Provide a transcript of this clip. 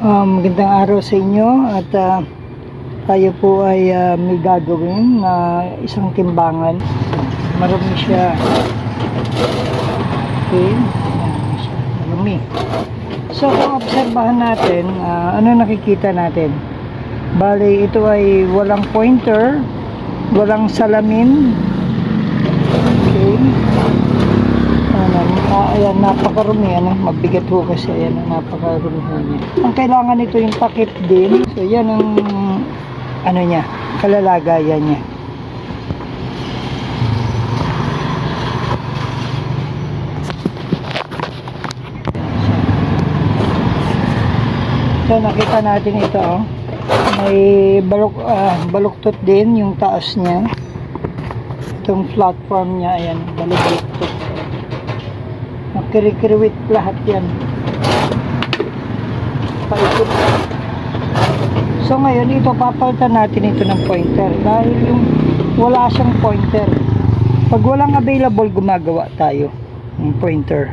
Um, magandang araw sa inyo at ah, tayo po ay ah, may gagawin na isang timbangan. Marumi siya. Okay. Marumi. So kung obserbahan natin, ah, ano nakikita natin? Bali, ito ay walang pointer, walang salamin. Okay. Napakarumi. Ano, mabigat ho kasi. Ayan, napakarumi ho niya. Ang kailangan nito yung takip din. So, yan ang ano niya, kalalagayan niya. So, nakita natin ito, oh. May balok, ah, baluktot din yung taas niya. Itong platform niya, ayan, baluktot. Nakirikiriwit lahat yan. Paikot. So ngayon, ito papalitan natin ito ng pointer. Dahil yung wala siyang pointer. Pag walang available, gumagawa tayo ng pointer.